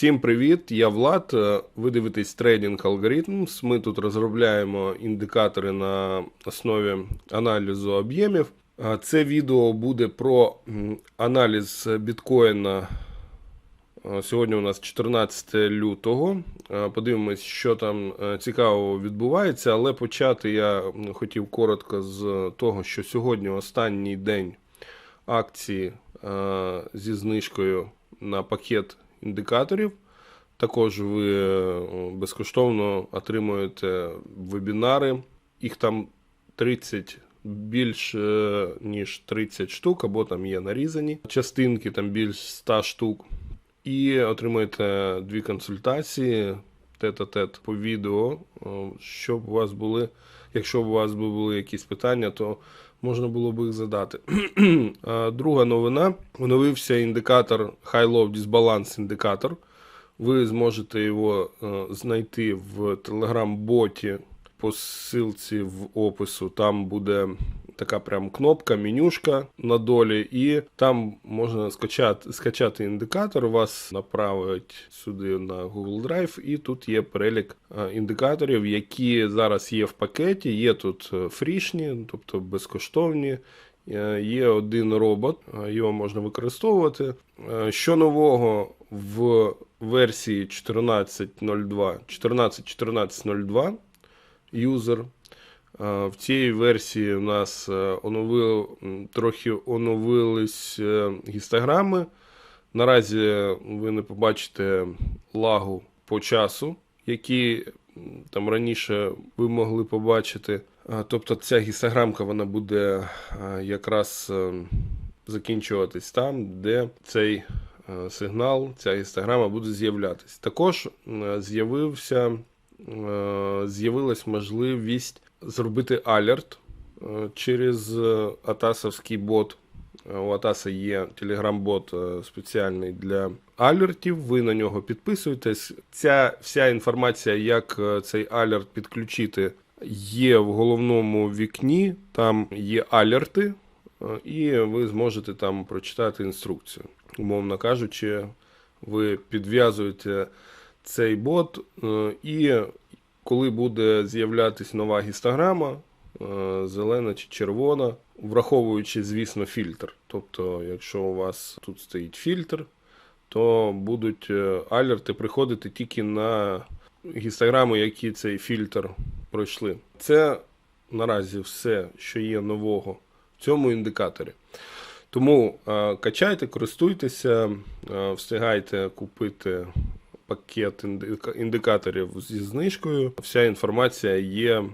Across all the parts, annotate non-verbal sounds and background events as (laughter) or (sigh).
Всім привіт! Я Влад. Е, Ви дивитесь Trading Algorithms. Ми тут розробляємо індикатори на основі аналізу об'ємів. Е, Це відео буде про аналіз біткоїна. Е, Сьогодні у нас 14 лютого. Подивимось, що там цікавого відбувається. Але почати я хотів коротко з того, що сьогодні останній день акції зі знижкою на пакет індикаторів. Також ви е, безкоштовно отримуєте вебінари. Їх там 30 більш ніж 30 штук, або там є нарізані частинки, там більш 100 штук. І отримуєте дві консультації тет-а-тет по відео, е, щоб у вас були, якщо у вас були якісь питання, то можна було б їх задати. (clears throat) Друга новина: оновився індикатор High-Low Disbalance індикатор. Ви зможете його е, знайти в телеграм-боті по ссылці в опису. Там буде така прям кнопка, менюшка на долі, і там можна скачати, скачати індикатор. Вас направить сюди на Google Drive, і тут є перелік е, індикаторів, які зараз є в пакеті. Є тут е, фрішні, тобто безкоштовні. Е, Є один робот, його можна використовувати. Що нового в версії 14.02, 14.14.02 юзер. В цій версії у нас е, оновили, трохи оновились е, гістограми. Наразі ви не побачите лагу по часу, які там раніше ви могли побачити. Тобто ця гістограмка вона буде якраз е, закінчуватись там, де цей сигнал, ця гістограма буде з'являтись. Також з'явився, з'явилась можливість зробити алерт е, через е, атасовський бот. Е, У Атаса є телеграм-бот спеціальний для алертів. Ви на нього підписуєтесь. Ця вся інформація, як цей алерт підключити, є в головному вікні. Там є алерти, і ви зможете там прочитати інструкцію. Умовно кажучи, ви підв'язуєте цей бот, і коли буде з'являтись нова гістограма, е, зелена чи червона, враховуючи, звісно, фільтр. Тобто, якщо у вас тут стоїть фільтр, то будуть е, алерти приходити тільки на гістограми, які цей фільтр пройшли. Це наразі все, що є нового в цьому індикаторі. Тому е, качайте, користуйтеся, встигайте купити пакет індикаторів зі знижкою. Вся інформація є е,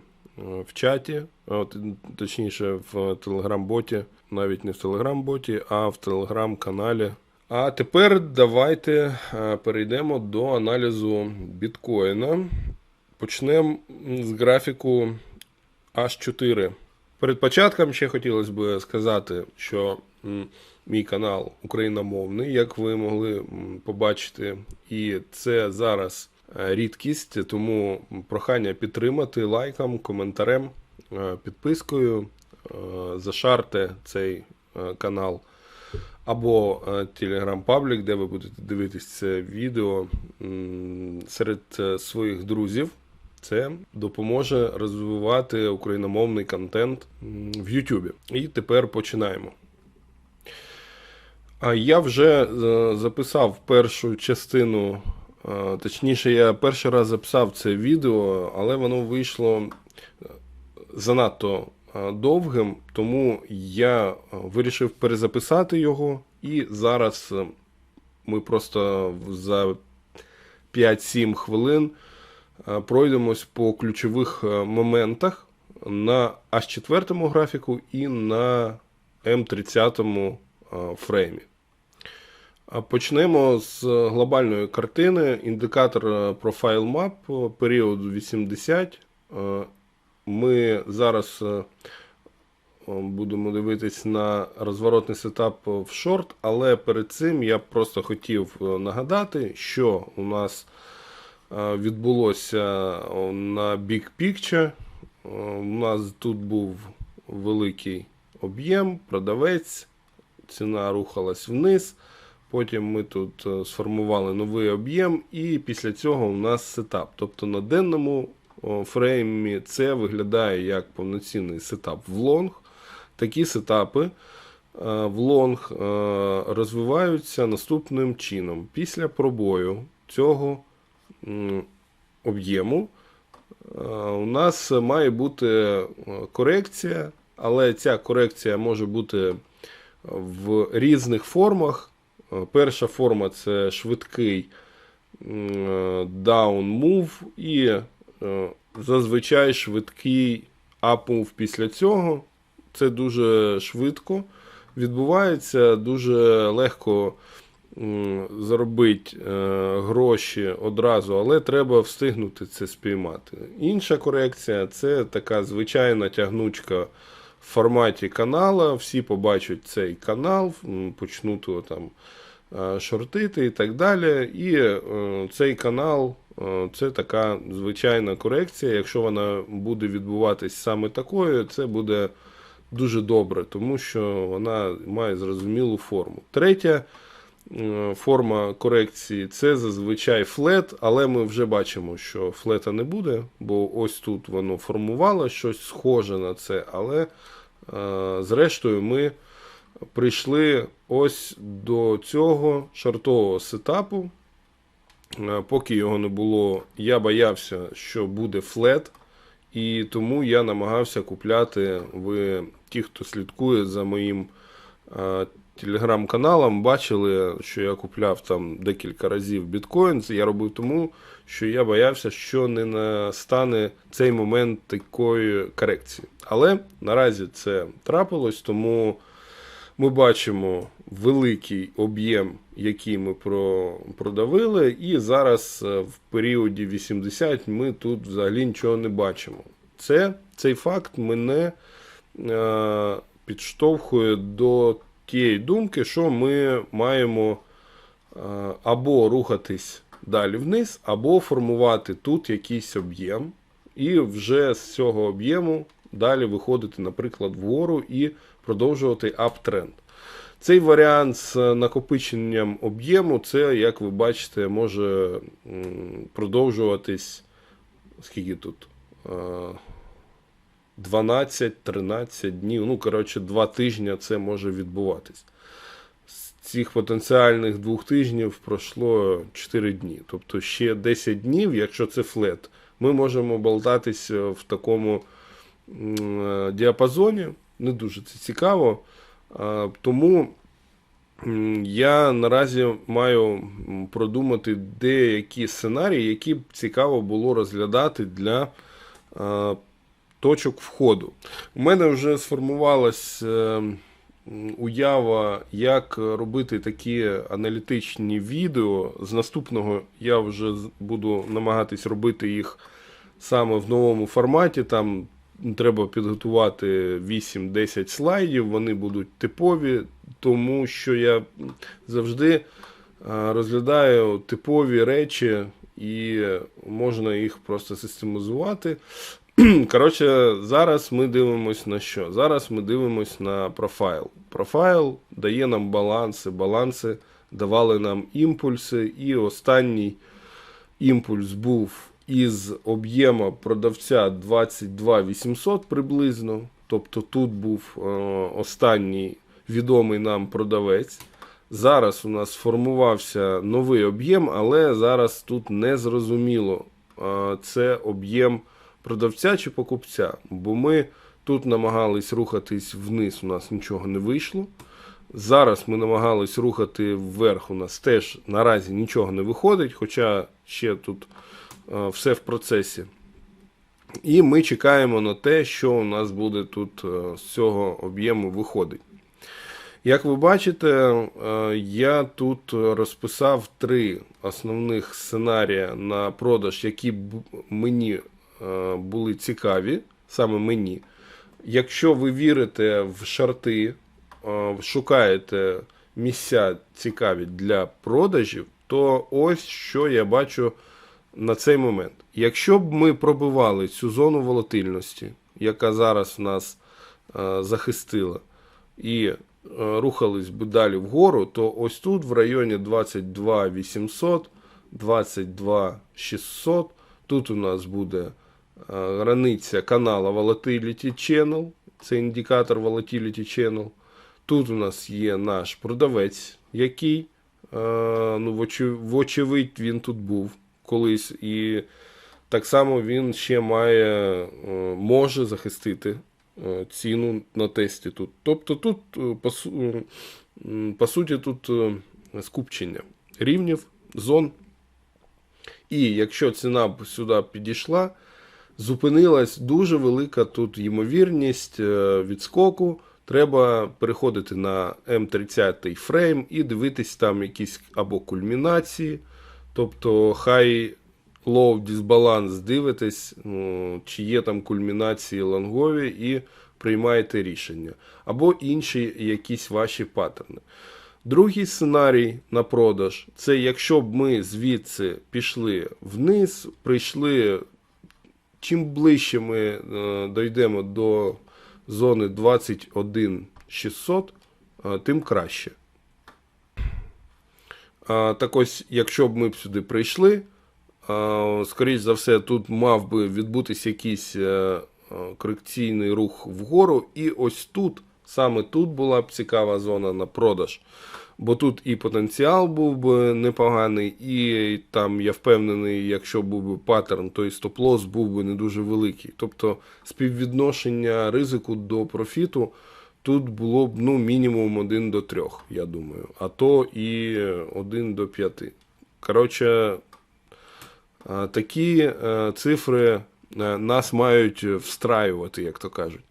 в чаті, от, точніше, в телеграм-боті, навіть не в телеграм-боті, а в телеграм-каналі. А тепер давайте е, перейдемо до аналізу біткоїна. Почнемо з графіку H4. Перед початком ще хотілося б сказати, що мій канал україномовний, як ви могли побачити, і це зараз е, рідкість, тому прохання підтримати лайком, коментарем, е, підпискою, е, зашарте цей канал. Або е, телеграм-паблік, де ви будете дивитись це відео серед своїх друзів. Це допоможе розвивати україномовний контент в Ютубі. І тепер починаємо. Я вже е, записав першу частину, е, точніше, я перший раз записав це відео, але воно вийшло е, занадто довгим, тому я вирішив перезаписати його. І зараз ми просто за 5-7 хвилин пройдемось по ключових моментах на H4 графіку і на М30 е, фреймі. Почнемо з глобальної картини. Індикатор е, Profile Map е, періоду 80. Е, Ми зараз е, будемо дивитись на розворотний сетап в шорт, але перед цим я просто хотів е, нагадати, що у нас е, відбулося е, на Big Picture. Е, У нас тут був великий об'єм, продавець, ціна рухалась вниз. Потім ми тут е, сформували новий об'єм, і після цього у нас сетап. Тобто на денному фреймі це виглядає як повноцінний сетап в лонг. Такі сетапи е, в лонг е, розвиваються наступним чином. Після пробою цього об'єму у нас має бути корекція, але ця корекція може бути в різних формах. Е, Перша форма це швидкий е, down move і е, зазвичай швидкий up move після цього. Це дуже швидко відбувається, дуже легко заробити гроші одразу, але треба встигнути це спіймати. Інша корекція це така звичайна тягнучка форматі канала. Всі побачать цей канал, почнуть його там е, шортити і так далі. І е, цей канал е, це така звичайна корекція. Якщо вона буде відбуватись саме такою, це буде дуже добре, тому що вона має зрозумілу форму. Третя форма корекції це зазвичай флет, але ми вже бачимо, що флета не буде, бо ось тут воно формувало щось схоже на це, але зрештою ми прийшли ось до цього шартового сетапу. Е, Поки його не було, я боявся, що буде флет, і тому я намагався купляти. Ви, ті, хто слідкує за моїм телеграм-каналом, бачили, що я купляв там декілька разів біткоін. Це я робив тому, що я боявся, що не настане цей момент такої корекції. Але наразі це трапилось, тому ми бачимо великий об'єм, який ми про, продавили, і зараз е, в періоді 80 ми тут взагалі нічого не бачимо. Це, цей факт мене е, підштовхує до тієї думки, що ми маємо е, або рухатись далі вниз, або формувати тут якийсь об'єм, і вже з цього об'єму далі виходити, наприклад, вгору і продовжувати аптренд. Цей варіант з накопиченням об'єму, це, як ви бачите, може продовжуватись. Скільки тут? Е, 12-13 днів. Ну, коротше, 2 тижні це може відбуватись. З цих потенціальних двох тижнів пройшло 4 дні. Тобто ще 10 днів, якщо це флет, ми можемо болтатися в такому е, діапазоні. Не дуже це цікаво. Тому я наразі маю продумати деякі сценарії, які б цікаво було розглядати для а, точок входу. У мене вже сформувалась е, уява, як робити такі аналітичні відео. З наступного я вже буду намагатись робити їх саме в новому форматі. Там треба підготувати 8-10 слайдів, вони будуть типові, тому що я завжди розглядаю типові речі і можна їх просто систематизувати. (clears throat) Коротше, зараз ми дивимось на що? Зараз ми дивимось на профайл. Профайл дає нам баланси, баланси давали нам імпульси, і останній імпульс був із об'єму продавця 22 800 приблизно. Тобто тут був е, останній відомий нам продавець. Зараз у нас сформувався новий об'єм, але зараз тут не зрозуміло, е, це об'єм продавця чи покупця. Бо ми тут намагались рухатись вниз, у нас нічого не вийшло. Зараз ми намагались рухати вверх, у нас теж наразі нічого не виходить, хоча ще тут е, все в процесі. І ми чекаємо на те, що у нас буде тут е, з цього об'єму виходить. Як ви бачите, е, я тут розписав три основних сценарія на продаж, які б мені були цікаві, саме мені. Якщо ви вірите в шарти, е, шукаєте місця цікаві для продажів, то ось що я бачу на цей момент. Якщо б ми пробивали цю зону волатильності, яка зараз нас е, захистила, і рухались би далі вгору, то ось тут в районі 22 800, 22 600. Тут у нас буде е, границя канала Volatility Channel. Це індикатор Volatility Channel. Тут у нас є наш продавець, який, е, ну, вочевидь, він тут був колись. І так само він ще має, е, може захистити е, ціну на тесті тут. Тобто тут, е, по, су- по суті, тут е, скупчення рівнів, зон. І якщо ціна б сюди підійшла, зупинилась дуже велика тут ймовірність е, відскоку. Треба переходити на М30 фрейм і дивитись там якісь або кульмінації, тобто хай low дисбаланс дивитесь, ну, чи є там кульмінації лонгові, і приймаєте рішення. Або інші якісь ваші паттерни. Другий сценарій на продаж це якщо б ми звідси пішли вниз, прийшли. Чим ближче ми е, дійдемо до зони 21600, е, тим краще. Так ось, якщо б ми сюди прийшли, а, скоріш за все, тут мав би відбутися якийсь е, е, корекційний рух вгору, і ось тут, саме тут була б цікава зона на продаж. Бо тут і потенціал був би непоганий, і там я впевнений, якщо був би паттерн, то і стоп-лосс був би не дуже великий. Тобто співвідношення ризику до профіту тут було б ну, мінімум 1 до 3, я думаю, а то і 1 до 5. Коротше, такі е, цифри е, нас мають встраювати, як то кажуть.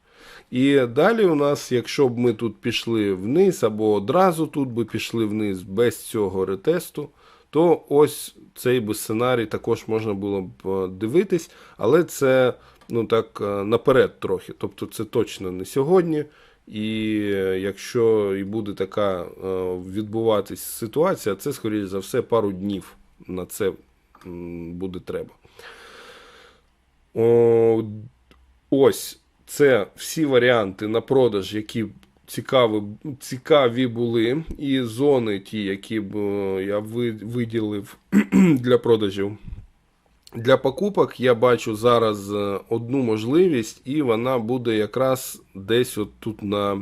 І далі у нас, якщо б ми тут пішли вниз, або одразу тут би пішли вниз без цього ретесту, то ось цей би сценарій також можна було б е, дивитись, але це ну так е, наперед трохи. Тобто це точно не сьогодні. І е, якщо і буде така відбуватись ситуація, це, скоріш за все, пару днів на це буде треба. Ось це всі варіанти на продаж, які цікаві, цікаві були, і зони, ті, які б е, я виділив (clears throat) для продажів. Для покупок я бачу зараз е, одну можливість, і вона буде якраз десь от тут на,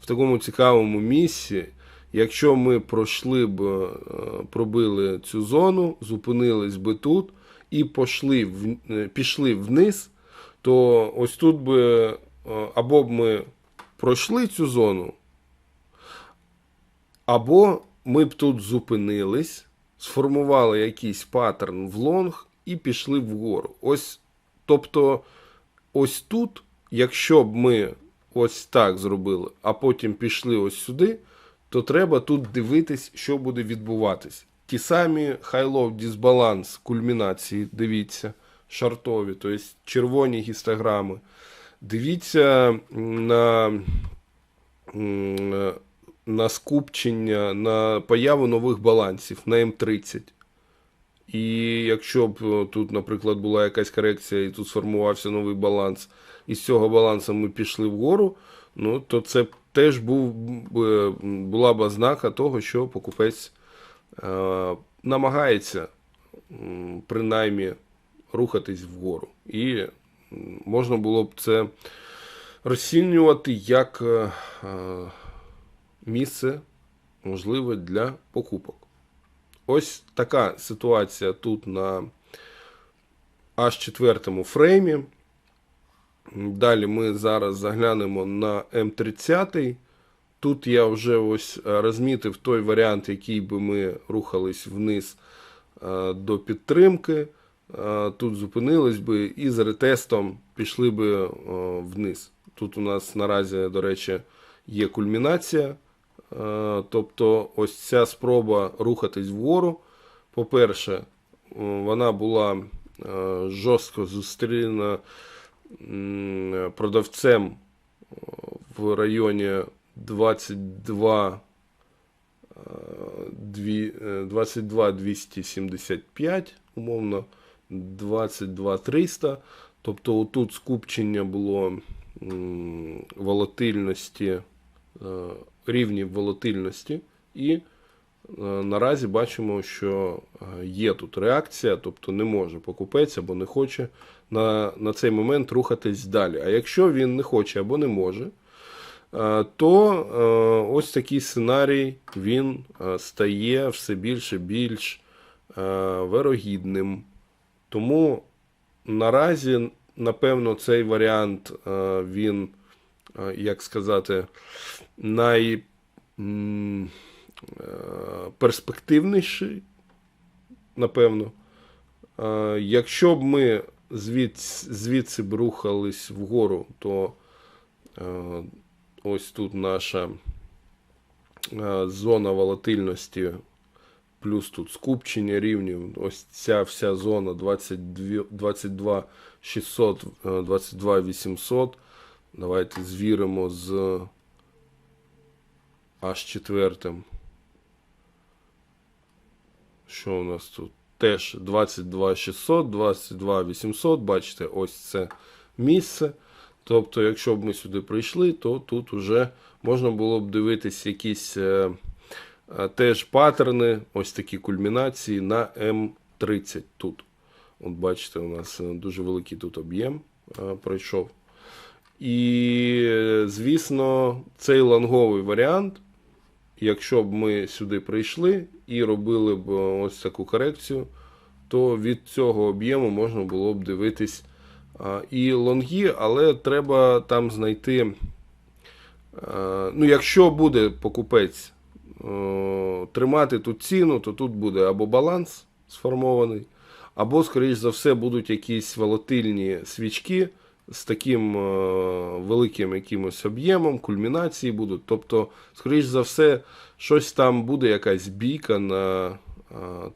в такому цікавому місці. Якщо ми пройшли б, е, пробили цю зону, зупинились би тут і пішли, пішли вниз, то ось тут би е, або б ми пройшли цю зону, або ми б тут зупинились, сформували якийсь паттерн в лонг і пішли вгору. Ось, тобто, ось тут, якщо б ми ось так зробили, а потім пішли ось сюди, то треба тут дивитись, що буде відбуватись. Ті самі high-low дисбаланс кульмінації, дивіться, шартові, тобто червоні гістограми. Дивіться на, на скупчення, на появу нових балансів на М30. І якщо б е, тут, наприклад, була якась корекція і тут сформувався новий баланс, і з цього балансу ми пішли вгору, ну то це теж був, була б ознака того, що покупець е, намагається принаймні рухатись вгору. І можна було б це розцінювати як е, е, місце можливе для покупок. Ось така ситуація тут на аж четвертому фреймі. Далі ми зараз заглянемо на М30. Тут я вже ось е, розмітив той варіант, який би ми рухались вниз до підтримки. Е, Тут зупинились би і з ретестом пішли би е, вниз. Тут у нас наразі, до речі, є кульмінація. Е, Тобто, ось ця спроба рухатись вгору. По-перше, вона була жорстко зустрінена м, продавцем в районі 22 е, дві- е, 22 275, умовно, 22 300. Тобто тут скупчення було волатильності рівнів волатильності, і е, наразі бачимо, що е, є тут реакція, тобто не може покупець або не хоче на, на цей момент рухатись далі. А якщо він не хоче або не може, е, то е, ось такий сценарій він е, стає все більше більш е, вирогідним. Тому наразі, напевно, цей варіант е, він, е, як сказати, най, м, е, напевно. Якщо б ми звідси, звідси б рухались вгору, то ось тут наша зона волатильності, плюс тут скупчення рівнів, ось ця вся зона 22, 22 600, е, 22 800. Давайте звіримо з аж четвертим. Що у нас тут? Теж 22 600, 22 800. Бачите, ось це місце. Тобто, якщо б ми сюди прийшли, то тут вже можна було б дивитись якісь е, теж паттерни, ось такі кульмінації на М30 тут. От бачите, у нас е, дуже великий тут об'єм е, пройшов. І, е, звісно, цей лонговий варіант, якщо б ми сюди прийшли і робили б е, ось таку корекцію, то від цього об'єму можна було б дивитись і лонги, але треба там знайти. е, Ну, якщо буде покупець е, тримати тут ціну, то тут буде або баланс сформований, або, скоріш за все, будуть якісь волатильні свічки з таким е, великим якимось об'ємом, кульмінації будуть. Тобто, скоріш за все, щось там буде якась бійка на е,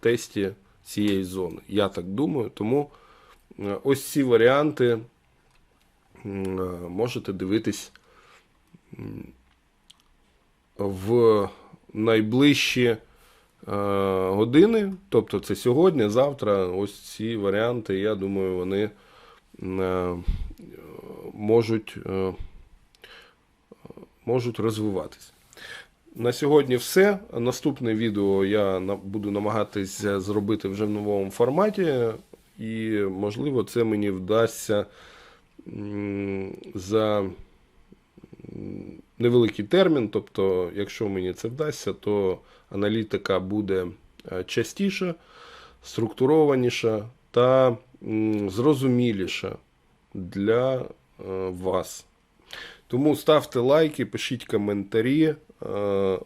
тесті цієї зони. Я так думаю, тому е, ось ці варіанти е, можете дивитись в найближчі е, години, тобто це сьогодні, завтра, ось ці варіанти, я думаю, вони е, можуть, е, можуть розвиватись. На сьогодні все. Наступне відео я буду намагатися зробити вже в новому форматі, і, можливо, це мені вдасться за невеликий термін. Тобто, якщо мені це вдасться, то аналітика буде е, частіша, структурованіша та зрозуміліша для е, вас. Тому ставте лайки, пишіть коментарі, е,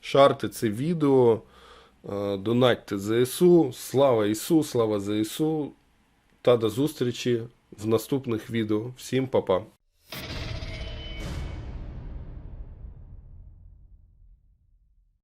шарте це відео, донатьте ЗСУ. Слава Ісу, слава ЗСУ. Та до зустрічі в наступних відео. Всім па-па.